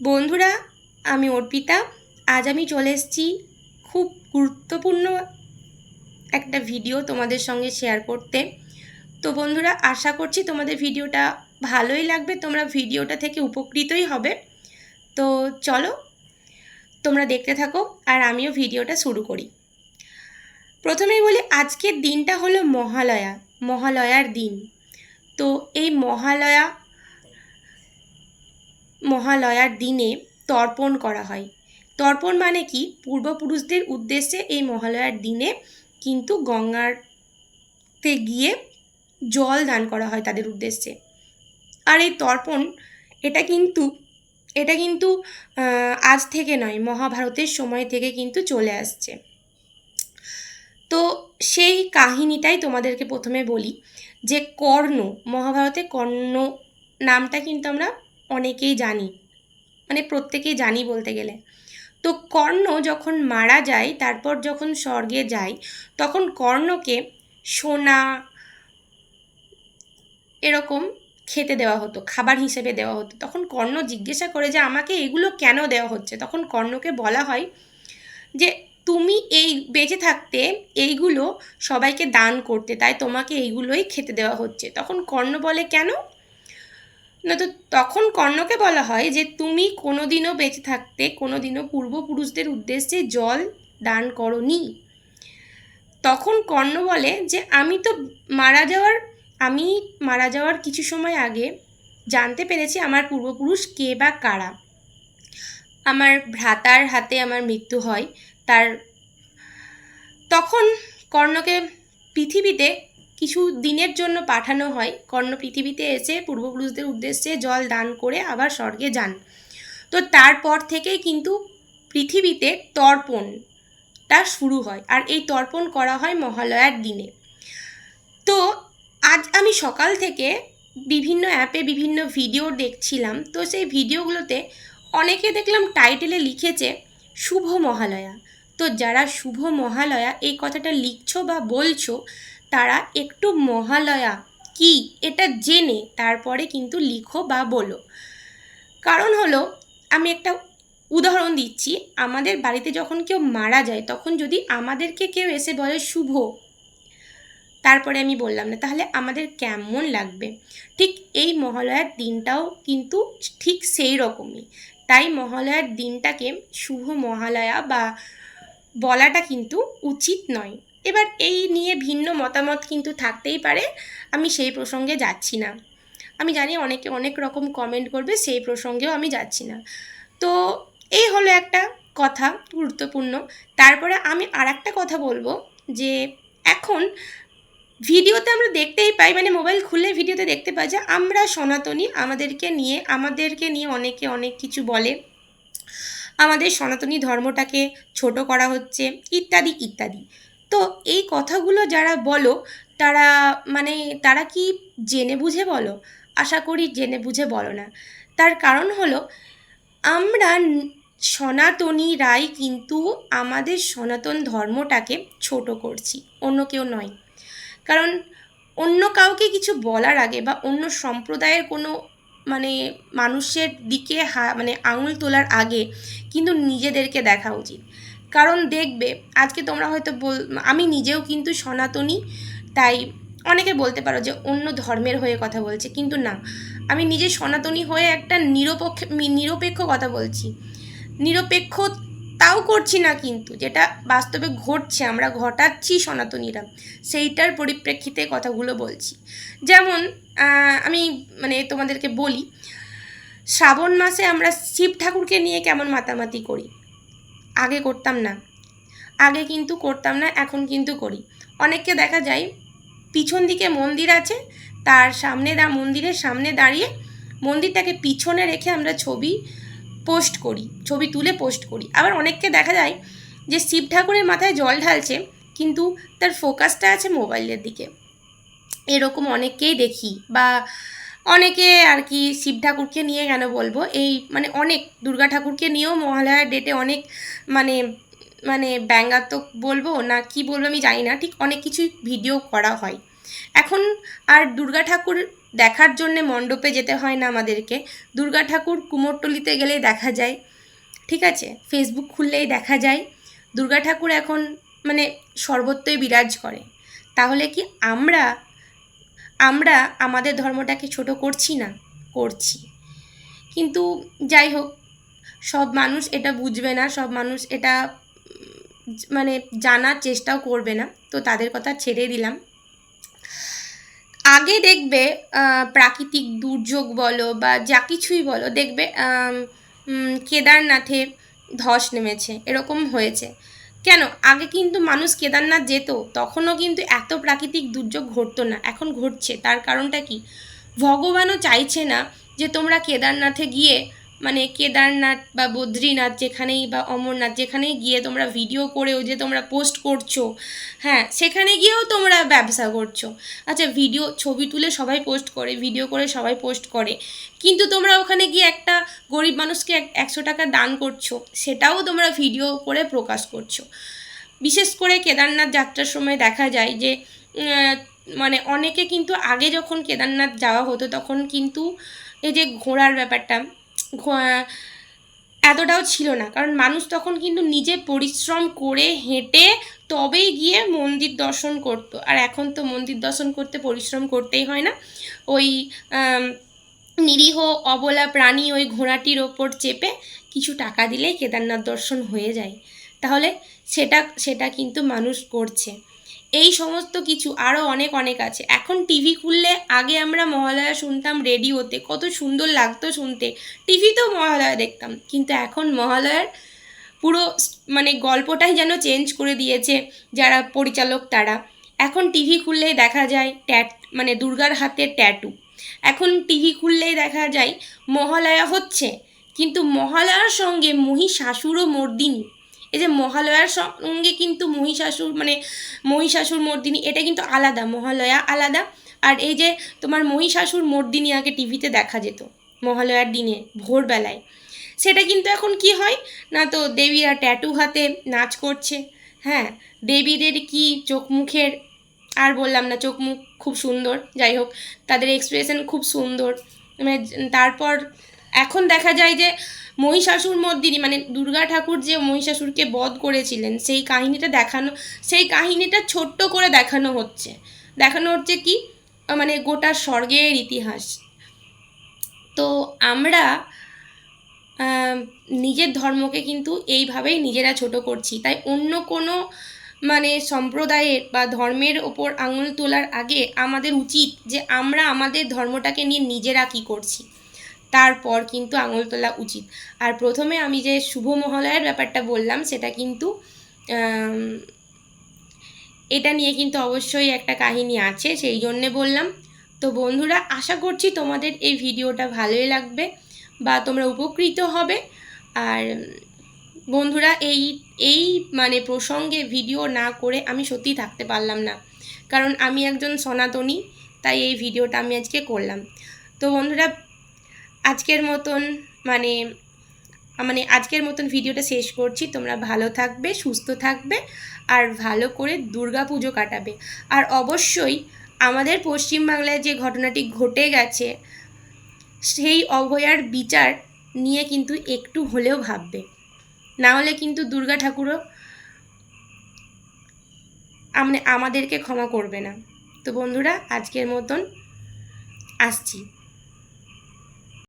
বন্ধুরা, আমি অর্পিতা। আজ আমি চলে এসেছি খুব গুরুত্বপূর্ণ একটা ভিডিও তোমাদের সঙ্গে শেয়ার করতে। তো বন্ধুরা, আশা করছি তোমাদের ভিডিওটা ভালোই লাগবে, তোমরা ভিডিওটা থেকে উপকৃতই হবে। তো চলো, তোমরা দেখতে থাকো আর আমিও ভিডিওটা শুরু করি। প্রথমেই বলি, আজকের দিনটা হলো মহালয়া, মহালয়ার দিন। তো এই মহালয়া মহালয়ার দিনে তর্পণ করা হয়। তর্পণ মানে কি? পূর্বপুরুষদের উদ্দেশ্যে এই মহালয়ার দিনে কিন্তু গঙ্গাতে গিয়ে জল দান করা হয় তাদের উদ্দেশ্যে। আর এই তর্পণ, এটা কিন্তু এটা কিন্তু আজ থেকে নয়, মহাভারতের সময় থেকে কিন্তু চলে আসছে। তো সেই কাহিনীটাই তোমাদেরকে প্রথমে বলি যে কর্ণ, মহাভারতে কর্ণ নামটা কিন্তু আমরা অনেকেই জানি মানে প্রত্যেকেই জানি বলতে গেলে। তো কর্ণ যখন মারা যায়, তারপর যখন স্বর্গে যায়, তখন কর্ণকে সোনা এরকম খেতে দেওয়া হতো, খাবার হিসেবে দেওয়া হতো। তখন কর্ণ জিজ্ঞাসা করে যে, আমাকে এগুলো কেন দেওয়া হচ্ছে? তখন কর্ণকে বলা হয় যে, তুমি এই, বেঁচে থাকতে এইগুলো সবাইকে দান করতে, তাই তোমাকে এইগুলোই খেতে দেওয়া হচ্ছে। তখন কর্ণ বলে, কেন? না তো তখন কর্ণকে বলা হয় যে তুমি কোনোদিনও বেঁচে থাকতে, কোনোদিনও পূর্বপুরুষদের উদ্দেশ্যে জল দান করনি। তখন কর্ণ বলে যে আমি তো মারা যাওয়ার, আমি মারা যাওয়ার কিছু সময় আগে জানতে পেরেছি আমার পূর্বপুরুষ কে বা কারা। আমার ভ্রাতার হাতে আমার মৃত্যু হয়, তার তখন কর্ণকে পৃথিবীতে কিছু দিনের জন্য পাঠানো হয়। কর্ণ পৃথিবীতে এসে পূর্বপুরুষদের উদ্দেশ্যে জল দান করে আবার স্বর্গে যান। তো তারপর থেকেই কিন্তু পৃথিবীতে তর্পণটা শুরু হয় আর এই তর্পণ করা হয় মহালয়ার দিনে। তো আজ আমি সকাল থেকে বিভিন্ন অ্যাপে বিভিন্ন ভিডিও দেখছিলাম। তো সেই ভিডিওগুলোতে অনেকে দেখলাম টাইটেলে লিখেছে, শুভ মহালয়া। তো যারা শুভ মহালয়া এই কথাটা লিখছো বা বলছো তারা একটু মহালয়া। কি? এটা জেনে তারপরে কিন্তু লিখো বা বলো। কারণ হলো, আমি একটা উদাহরণ দিচ্ছি। আমাদের বাড়িতে যখন কেউ মারা যায়, তখন যদি আমাদেরকে কেউ এসে বলে, শুভ, তারপরে আমি বললাম না, তাহলে আমাদের কেমন লাগবে? ঠিক এই মহালয়ার দিনটাও কিন্তু ঠিক সেই রকমই। তাই মহালয়ার দিনটাকে শুভ মহালয়া বা বলাটা কিন্তু উচিত নয়। এবার এই নিয়ে ভিন্ন মতামত কিন্তু থাকতেই পারে। আমি সেই প্রসঙ্গে যাচ্ছি না। আমি জানি অনেকে অনেক রকম কমেন্ট করবে, সেই প্রসঙ্গেও আমি যাচ্ছি না। তো এই হলো একটা কথা গুরুত্বপূর্ণ। তারপরে আমি আর একটা কথা বলব যে এখন ভিডিওতে আমরা দেখতেই পাই মানে মোবাইল খুললে ভিডিওতে দেখতে পাই যে আমরা সনাতনী আমাদেরকে নিয়ে আমাদেরকে নিয়ে অনেকে অনেক কিছু বলে। আমাদের সনাতনী ধর্মটাকে ছোট করা হচ্ছে, ইত্যাদি ইত্যাদি। তো এই কথাগুলো যারা বলো, তারা মানে তারা কি জেনে বুঝে বলো? আশা করি জেনে বুঝে বলো না। তার কারণ হলো, আমরা ন- সনাতনীরাই কিন্তু আমাদের সনাতন ধর্মটাকে ছোট করছি, অন্য কেউ নয়। কারণ অন্য কাউকে কিছু বলার আগে বা অন্য সম্প্রদায়ের কোনো মানে মানুষের দিকে হা মানে আঙুল তোলার আগে কিন্তু নিজেদেরকে দেখা উচিত। কারণ দেখবে, আজকে তোমরা হয়তো বল, আমি নিজেও কিন্তু সনাতনী, তাই অনেকে বলতে পারো যে অন্য ধর্মের হয়ে কথা বলছে, কিন্তু না। আমি নিজে সনাতনী হয়ে একটা নিরপেক্ষ নিরপেক্ষ কথা বলছি। নিরপেক্ষ তাও করছি না কিন্তু, যেটা বাস্তবে ঘটছে, আমরা ঘটাচ্ছি সনাতনীরা, সেইটার পরিপ্রেক্ষিতে কথাগুলো বলছি। যেমন আমি মানে তোমাদেরকে বলি, শ্রাবণ মাসে আমরা শিব ঠাকুরকে নিয়ে কেমন মাতামাতি করি? আগে করতাম না। আগে কিন্তু করতাম না, এখন কিন্তু করি। অনেককে দেখা যায়, পিছন দিকে মন্দির আছে, তার সামনে দা, মন্দিরের সামনে দাঁড়িয়ে মন্দিরটাকে পিছনে রেখে আমরা ছবি পোস্ট করি, ছবি তুলে পোস্ট করি। আবার অনেককে দেখা যায় যে শিব ঠাকুরের মাথায় জল ঢালছে, কিন্তু তার ফোকাসটা আছে মোবাইলের দিকে। এরকম অনেককেই দেখি বা অনেকে আর কি শিব ঠাকুরকে নিয়ে কেন বলব? এই মানে অনেক দুর্গা ঠাকুরকে নিয়েও মহালয়ার ডেটে অনেক মানে মানে ব্যঙ্গাত্মক বলব না কি বলব আমি জানি না, ঠিক অনেক কিছুই ভিডিও করা হয়। এখন আর দুর্গা ঠাকুর দেখার জন্যে মণ্ডপে যেতে হয় না আমাদেরকে। দুর্গা ঠাকুর কুমোরটলিতে গেলেই দেখা যায়, ঠিক আছে? ফেসবুক খুললেই দেখা যায়। দুর্গা ঠাকুর এখন মানে সর্বত্রই বিরাজ করে। তাহলে কি আমরা আমরা আমাদের ধর্মটাকে ছোট করছি না, করছি। কিন্তু যাই হোক, সব মানুষ এটা বুঝবে না, সব মানুষ এটা মানে জানার চেষ্টাও করবে না, তো তাদের কথা ছেড়ে দিলাম। আগে দেখবে প্রাকৃতিক দুর্যোগ বলো বা যা কিছুই বলো, দেখবে কেদারনাথে ধস নেমেছে, এরকম হয়েছে। কেন? আগে কিন্তু মানুষ কেদারনাথ যেত, তখনও কিন্তু এত প্রাকৃতিক দুর্যোগ ঘটতো না, এখন ঘটছে। তার কারণটা কি? ভগবানও চাইছে না যে তোমরা কেদারনাথে গিয়ে মানে কেদারনাথ বা বদ্রীনাথ যেখানেই বা অমরনাথ যেখানেই গিয়ে তোমরা ভিডিও করেও যে তোমরা পোস্ট করছ হ্যাঁ সেখানে গিয়েও তোমরা ব্যবসা করছ। আচ্ছা ভিডিও ছবি তুলে সবাই পোস্ট করে ভিডিও করে সবাই পোস্ট করে। কিন্তু তোমরা ওখানে গিয়ে একটা গরিব মানুষকে এক- একশো টাকা দান করছ, সেটাও তোমরা ভিডিও করে প্রকাশ করছ। বিশেষ করে কেদারনাথ যাত্রার সময় দেখা যায় যে মানে অনেকে কিন্তু আগে যখন কেদারনাথ যাওয়া হতো তখন কিন্তু এই যে ঘোড়ার ব্যাপারটা এতটাও ছিল না। কারণ মানুষ তখন কিন্তু নিজে পরিশ্রম করে হেঁটে তবেই গিয়ে মন্দির দর্শন করতো। আর এখন তো মন্দির দর্শন করতে, পরিশ্রম করতেই হয় না। ওই নিরীহ, অবলা প্রাণী ওই ঘোড়াটির ওপর চেপে কিছু টাকা দিলেই কেদারনাথ দর্শন হয়ে যায়। তাহলে সেটা সেটা কিন্তু মানুষ করছে। এই সমস্ত কিছু আরও অনেক অনেক আছে। এখন টিভি খুললে আগে আমরা মহালয়া শুনতাম রেডিওতে, কত সুন্দর লাগতো শুনতে। টিভিতেও মহালয়া দেখতাম, কিন্তু এখন মহালয়ার পুরো মানে গল্পটাই যেন চেঞ্জ করে দিয়েছে যারা পরিচালক তারা। এখন টিভি খুললেই দেখা যায় ট্যাট মানে দুর্গার হাতে ট্যাটু এখন টিভি খুললেই দেখা যায় মহালয়া হচ্ছে, কিন্তু মহালয়ার সঙ্গে মহিষাসুর ও মর্দিনী। এই যে মহালয়ার সঙ্গে কিন্তু মহিষাসুর মানে মহিষাসুর মর্দিনী, এটা কিন্তু আলাদা, মহালয়া আলাদা। আর এই যে তোমার মহিষাসুর মর্দিনী আগে টিভিতে দেখা যেত, মহালয়ার দিনে, ভোরবেলায়। সেটা কিন্তু এখন কি হয়? না তো দেবীরা ট্যাটু হাতে নাচ করছে। হ্যাঁ দেবীদের কি চোখ মুখের আর বললাম না চোখ মুখ খুব সুন্দর, যাই হোক, তাদের এক্সপ্রেশন খুব সুন্দর। মানে তারপর এখন দেখা যায় যে মহিষাসুর মর্দিনী মানে দুর্গা ঠাকুর যে মহিষাসুরকে বধ করেছিলেন, সেই কাহিনীটা দেখানো, সেই কাহিনীটা ছোট্ট করে দেখানো হচ্ছে। দেখানো হচ্ছে কি? মানে গোটা স্বর্গের ইতিহাস। তো আমরা নিজের ধর্মকে কিন্তু এইভাবেই নিজেরা ছোট করছি। তাই অন্য কোনো মানে সম্প্রদায়ের বা ধর্মের ওপর আঙুল তোলার আগে আমাদের উচিত যে আমরা আমাদের ধর্মটাকে নিয়ে নিজেরা কী করছি। তারপর কিন্তু আঙুল তোলা উচিত। আর প্রথমে আমি যে শুভ মহালয়ার ব্যাপারটা বললাম, সেটা কিন্তু এটা নিয়ে কিন্তু অবশ্যই একটা কাহিনী আছে, সেই জন্যে বললাম। তো বন্ধুরা, আশা করছি তোমাদের এই ভিডিওটা ভালোই লাগবে বা তোমরা উপকৃত হবে। আর বন্ধুরা, এই এই মানে প্রসঙ্গে ভিডিও না করে আমি সত্যিই থাকতে পারলাম না। কারণ আমি একজন সনাতনী, তাই এই ভিডিওটা আমি আজকে করলাম। তো বন্ধুরা আজকের মতন মানে মানে আজকের মতন ভিডিওটা শেষ করছি। তোমরা ভালো থাকবে, সুস্থ থাকবে, আর ভালো করে দুর্গা পুজো কাটাবে। আর অবশ্যই আমাদের পশ্চিমবাংলায় যে ঘটনাটি ঘটে গেছে, সেই অভয়ার বিচার নিয়ে কিন্তু একটু হলেও ভাববে। না হলে কিন্তু দুর্গা ঠাকুরও মানে আমাদেরকে ক্ষমা করবে না। তো বন্ধুরা, আজকের মতন আসছি।